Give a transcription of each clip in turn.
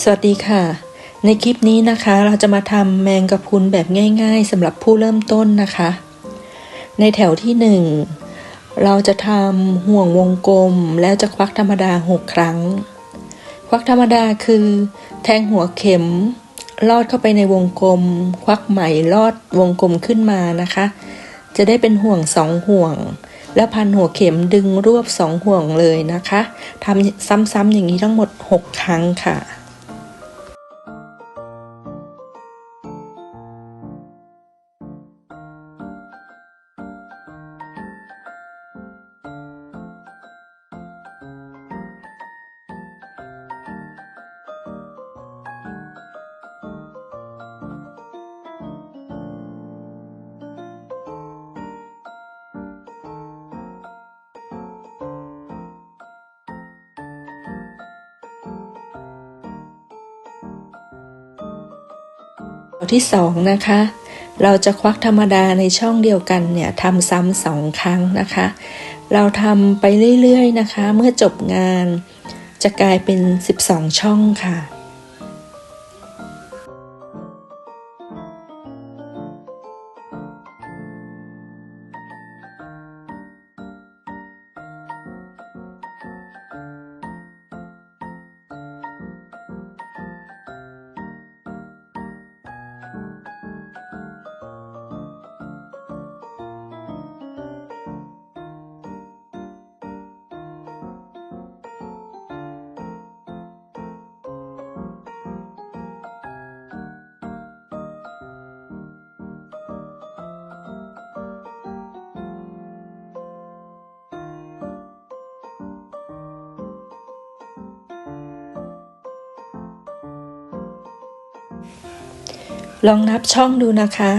สวัสดีค่ะ ในคลิปนี้นะคะเราจะมาทำแมงกะพุนแบบง่าย ๆสำหรับผู้เริ่มต้นนะคะ ในแถวที่หนึ่งเราจะทำห่วงวงกลมแล้วจะควักธรรมดาหกครั้ง ควักธรรมดาคือ แทงหัวเข็ม ลอดเข้าไปในวงกลม ควักไหมลอดวงกลมขึ้นมานะคะ จะได้เป็นห่วงสองห่วง แล้วพันหัวเข็มดึงรวบสองห่วงเลยนะคะทำซ้ำๆอย่างนี้ทั้งหมด 6 ครั้งค่ะ ที่สองนะคะ เราจะควักธรรมดาในช่องเดียวกันเนี่ยทำซ้ำสองครั้งนะคะ เราทำไปเรื่อยๆนะคะ เมื่อจบงานจะกลายเป็น 12 ช่องค่ะ ลองนับช่องดูนะคะ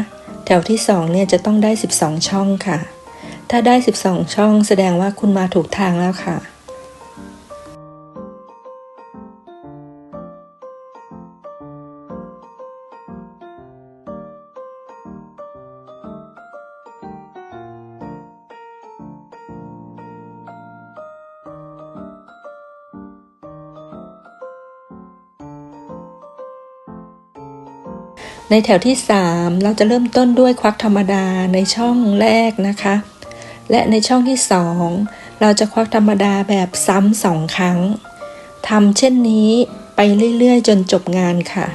แถวที่ 2 เนี่ยจะต้องได้ 12 ช่องค่ะ ถ้าได้ 12 ช่องแสดงว่าคุณมาถูกทางแล้วค่ะ ในแถวที่ 3 เราจะเริ่มต้นด้วยควักธรรมดาในช่องแรกนะคะ และในช่องที่ 2 เราจะควักธรรมดาแบบซ้ำสองครั้งทำเช่นนี้ไปเรื่อยๆ จนจบงานค่ะ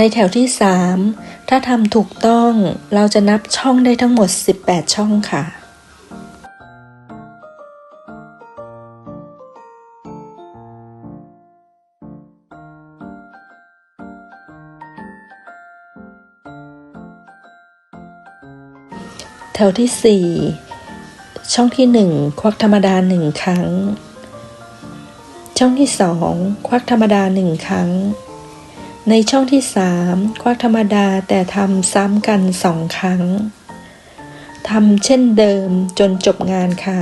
ในแถวที่ 3 ถ้าทำถูกต้องเราจะนับช่องได้ทั้งหมด 18 ช่องค่ะ แถวที่ 4 ช่องที่ 1 ควักธรรมดา 1 ครั้ง ช่องที่ 2 ควักธรรมดา 1 ครั้ง ในช่องที่3ควักธรรมดาแต่ทำซ้ำกันสองครั้งทำเช่นเดิมจนจบงานค่ะ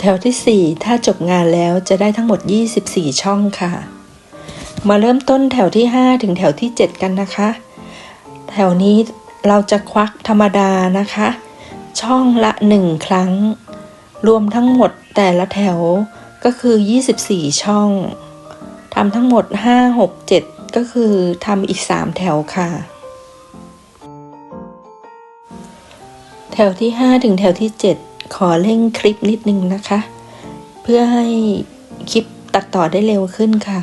แถวที่ 4 ถ้าจบงานแล้วจะได้ทั้งหมด 24 ช่องค่ะ มาเริ่มต้นแถวที่ 5 ถึงแถวที่ 7 กันนะคะ แถวนี้เราจะควักธรรมดานะคะ ช่องละ 1 ครั้ง รวมทั้งหมดแต่ละแถวก็คือ 24 ช่องทำทั้งหมด 5 6 7 ก็คือทำอีก 3 แถวค่ะ แถวที่ 5 ถึงแถวที่ 7 ขอเร่งคลิปนิดนึงนะคะ เพื่อให้คลิปตัดต่อได้เร็วขึ้นค่ะ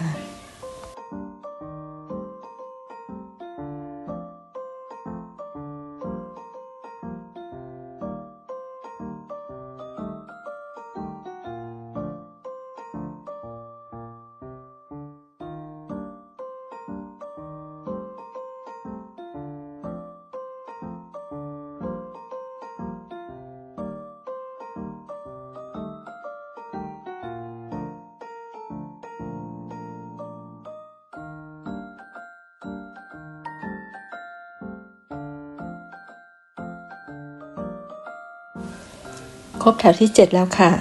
รบแถวที่ 7 แล้วค่ะ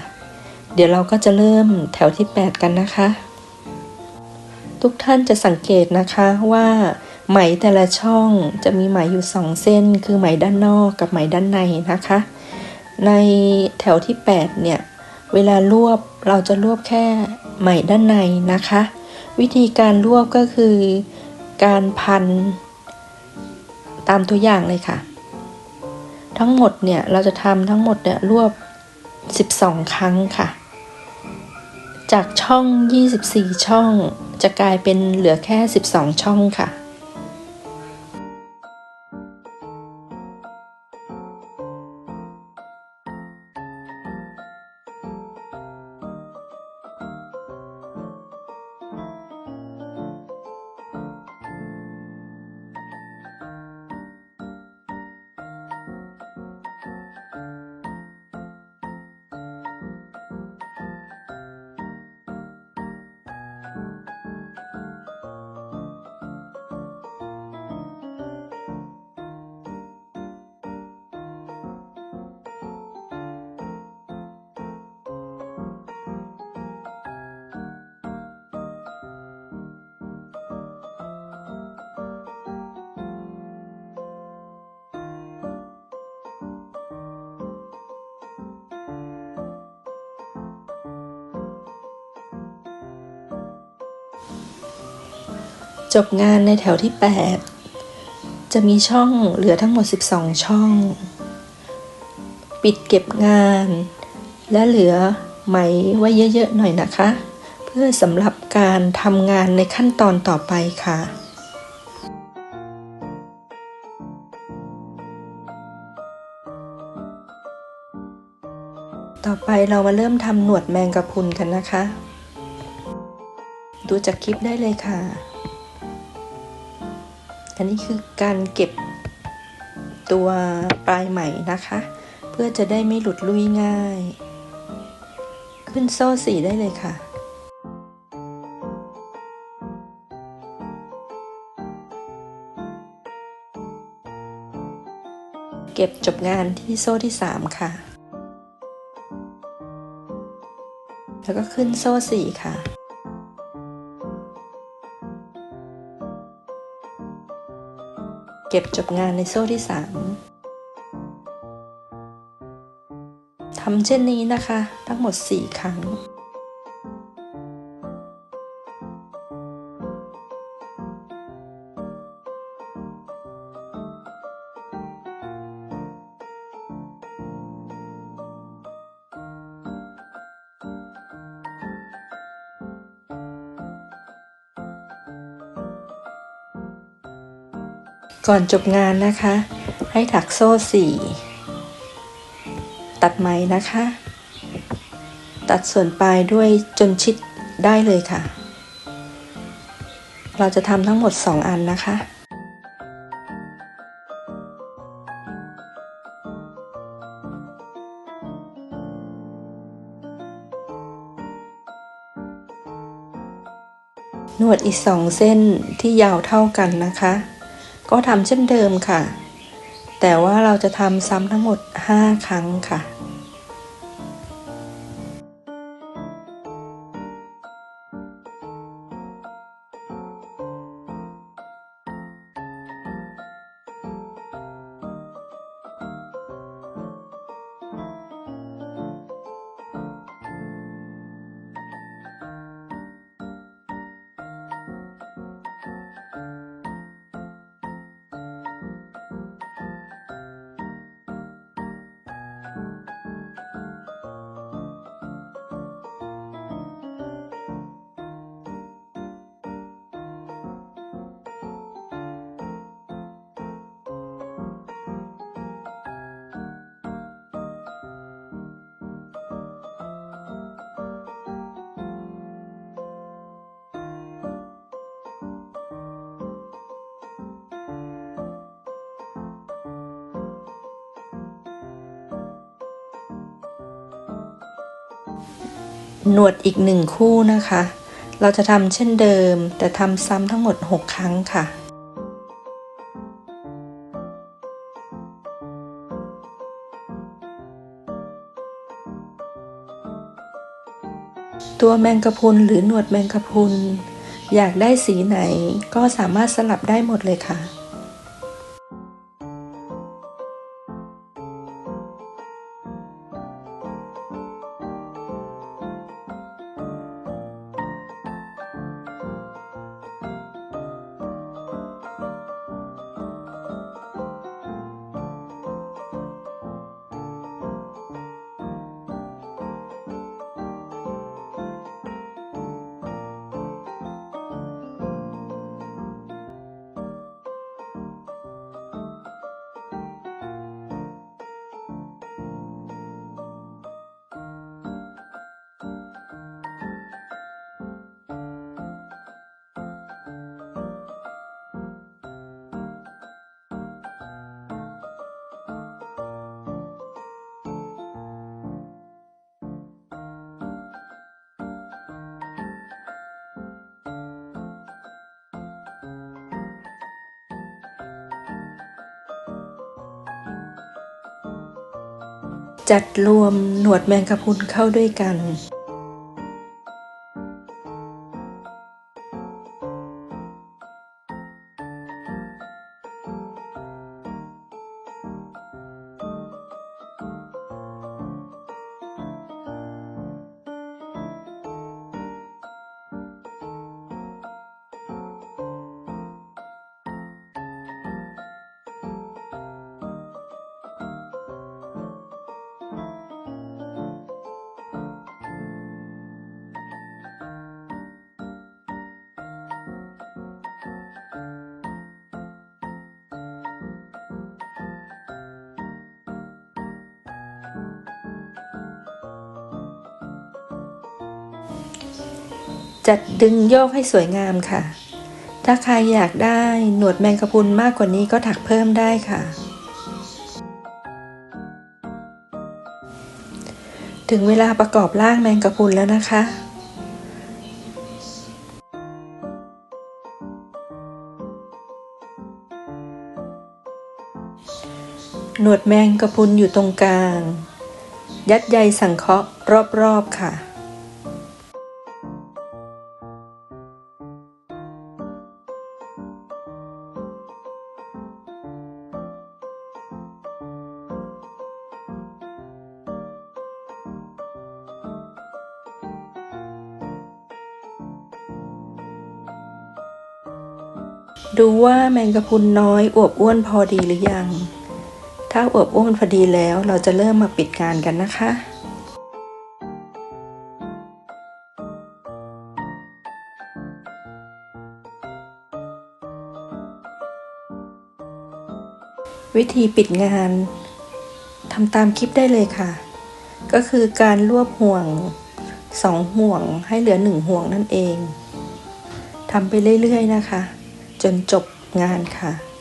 เดี๋ยวเราก็จะเริ่มแถวที่ 8 กันนะคะ ทุกท่านจะสังเกตนะคะว่าไหมแต่ละช่องจะมีไหมอยู่ 2 เส้น คือไหมด้านนอกกับไหมด้านในนะคะ ในแถวที่ 8 เนี่ย เวลารวบเราจะรวบแค่ไหมด้านในนะคะ วิธีการรวบก็คือการพันตามตัวอย่างเลยค่ะ ทั้งหมดเนี่ยเราจะทำทั้งหมดเนี่ยรวบ 12 ครั้งค่ะ จากช่อง 24 ช่อง จะกลายเป็นเหลือแค่ 12 ช่องค่ะ จบงานในแถวที่ 8 จะมีช่องเหลือทั้งหมด 12 ช่อง ปิดเก็บงาน และเหลือไหมไว้เยอะๆหน่อยนะคะ เพื่อสำหรับการทำงานในขั้นตอนต่อไปค่ะต่อไปเรามาเริ่มทำหนวดแมงกะพรุนกันนะคะ ดูจากคลิปได้เลยค่ะ อันนี้คือการเก็บตัวปลายไหมนะคะ เพื่อจะได้ไม่หลุดลุยง่าย ขึ้นโซ่สีได้เลยค่ะเก็บจบงานที่โซ่ที่ 3 ค่ะ แล้วก็ขึ้นโซ่สี่ค่ะ ก็บจบงานในโซ่ที่ 3 ทำเช่นนี้นะคะ ทั้งหมด 4 ครั้ง ก่อนจบงานนะคะ ให้ถักโซ่สี่ตัดไหมนะคะ ตัดส่วนปลายด้วยจนชิดได้เลยค่ะ เราจะทำทั้งหมด 2 อันนะคะนวดอีกสองเส้นที่ยาวเท่ากันนะคะ ก็ทำเช่นเดิมค่ะ แต่ว่าเราจะทำซ้ำทั้งหมด 5 ครั้งค่ะ หนวดอีกหนึ่งคู่นะคะ เราจะทำเช่นเดิม แต่ทำซ้ำทั้งหมด 6 ครั้งค่ะตัวแมงกะพรุนหรือหนวดแมงกะพรุนอยากได้สีไหนก็สามารถสลับได้หมดเลยค่ะ จัดรวมหนวดแมงกะพรุนเข้าด้วยกัน จัดดึงโยกให้สวยงามค่ะ ถ้าใครอยากได้หนวดแมงกะพรุนมากกว่านี้ก็ถักเพิ่มได้ค่ะ ถึงเวลาประกอบร่างแมงกะพรุนแล้วนะคะหนวดแมงกะพรุนอยู่ตรงกลาง ยัดใยสังเคราะห์รอบๆค่ะ ว่าแมงกะพรุนน้อยอวบอ้วนพอดีหรือยัง ถ้าอวบอ้วนพอดีแล้วเราจะเริ่มมาปิดงานกันนะคะวิธีปิดงานทำตามคลิปได้เลยค่ะ ก็คือการรวบห่วงสองห่วงให้เหลือหนึ่งห่วงนั่นเองทำไปเรื่อยๆนะคะ จนจบ งานค่ะ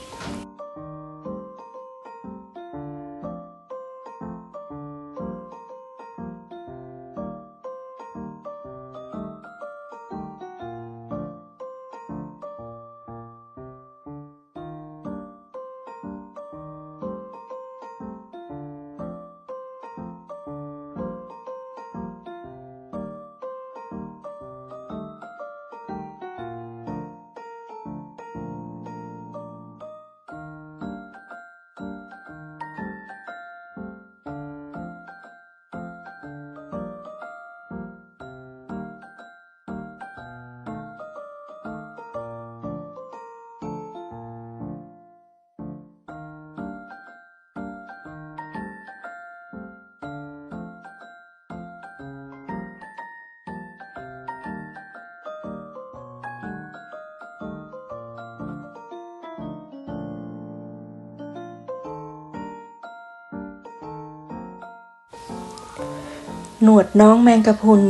หนวดน้องแมงกะพรุน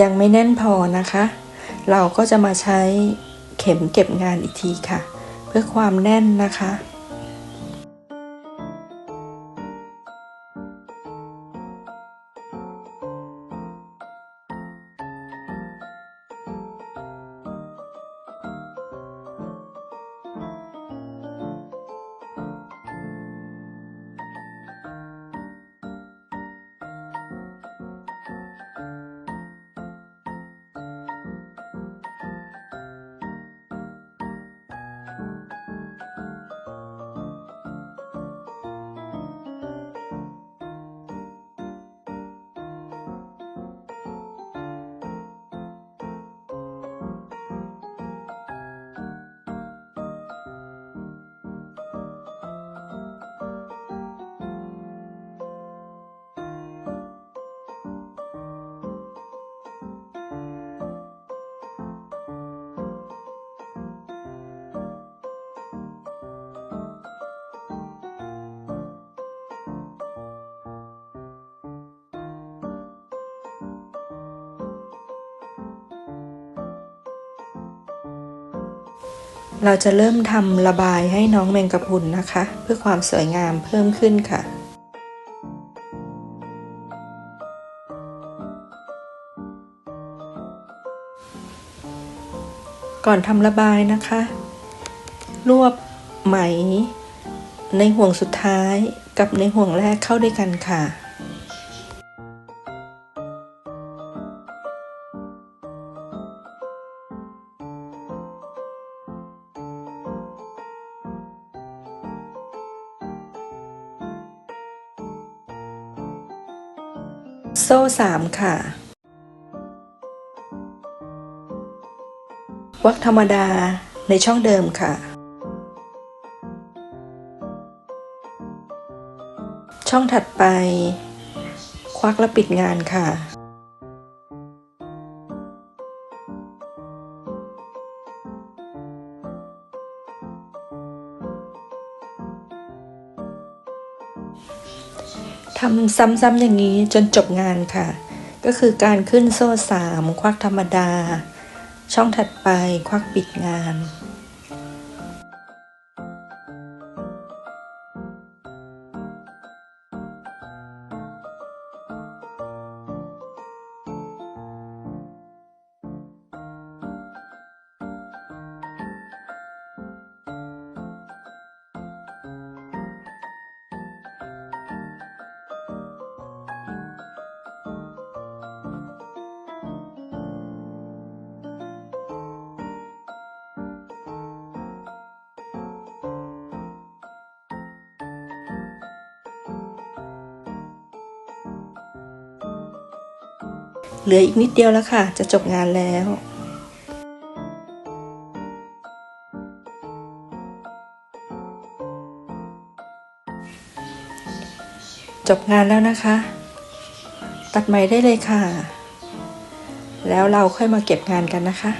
ยังไม่แน่นพอนะคะ เราก็จะมาใช้เข็มเก็บงานอีกทีค่ะ เพื่อความแน่นนะคะ เราจะเริ่มทำระบายให้น้องแมงกะพรุนนะคะ เพื่อความสวยงามเพิ่มขึ้นค่ะก่อนทำระบายนะคะ รวบไหมในห่วงสุดท้ายกับในห่วงแรกเข้าด้วยกันค่ะ สามค่ะ วักธรรมดาในช่องเดิมค่ะ ช่องถัดไป ควักและปิดงานค่ะ ทำซ้ำๆอย่างนี้จนจบงานค่ะ ก็คือการขึ้นโซ่สามควักธรรมดา ช่องถัดไปควักปิดงาน เหลืออีกนิดเดียวแล้วค่ะ จะจบงานแล้วจบงานแล้วนะคะ ตัดไหมได้เลยค่ะ แล้วเราค่อยมาเก็บงานกันนะคะ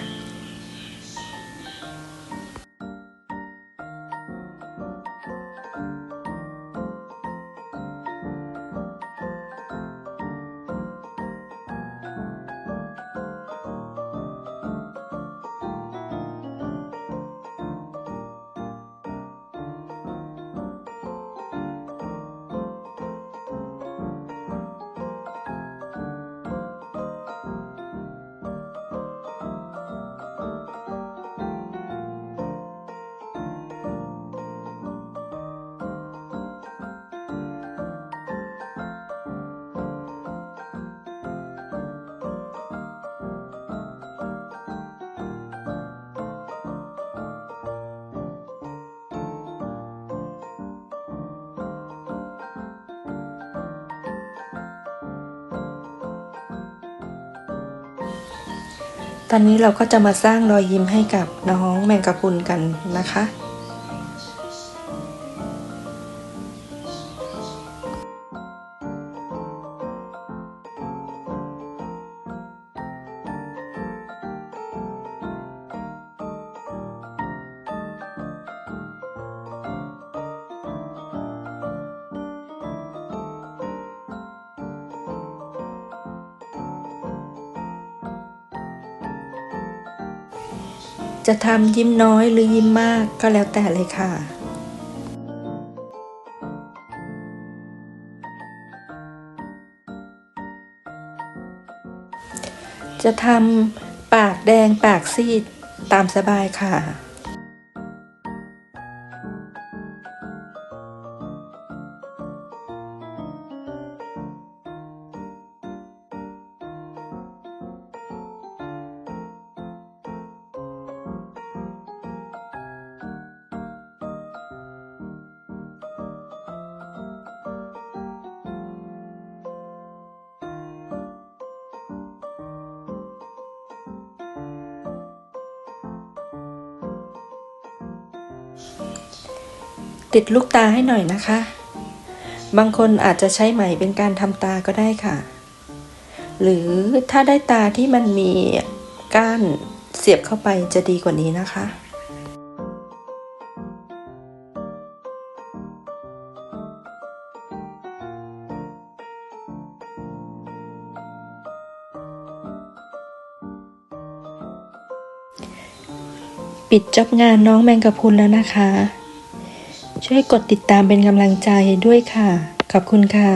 ตอนนี้เราก็จะมาสร้างรอยยิ้มให้กับน้องแมงกะพรุนกันนะคะ จะทำยิ้มน้อยหรือยิ้มมากก็แล้วแต่เลยค่ะ จะทำปากแดงปากซีดตามสบายค่ะ ติดลูกตาให้หน่อยนะคะ บางคนอาจจะใช้ไหมเป็นการทำตาก็ได้ค่ะ หรือถ้าได้ตาที่มันมีก้านเสียบเข้าไปจะดีกว่านี้นะคะปิดจอบงานน้องแมงกะพรุนแล้วนะคะ ช่วยกดติดตามเป็นกำลังใจด้วยค่ะ ขอบคุณค่ะ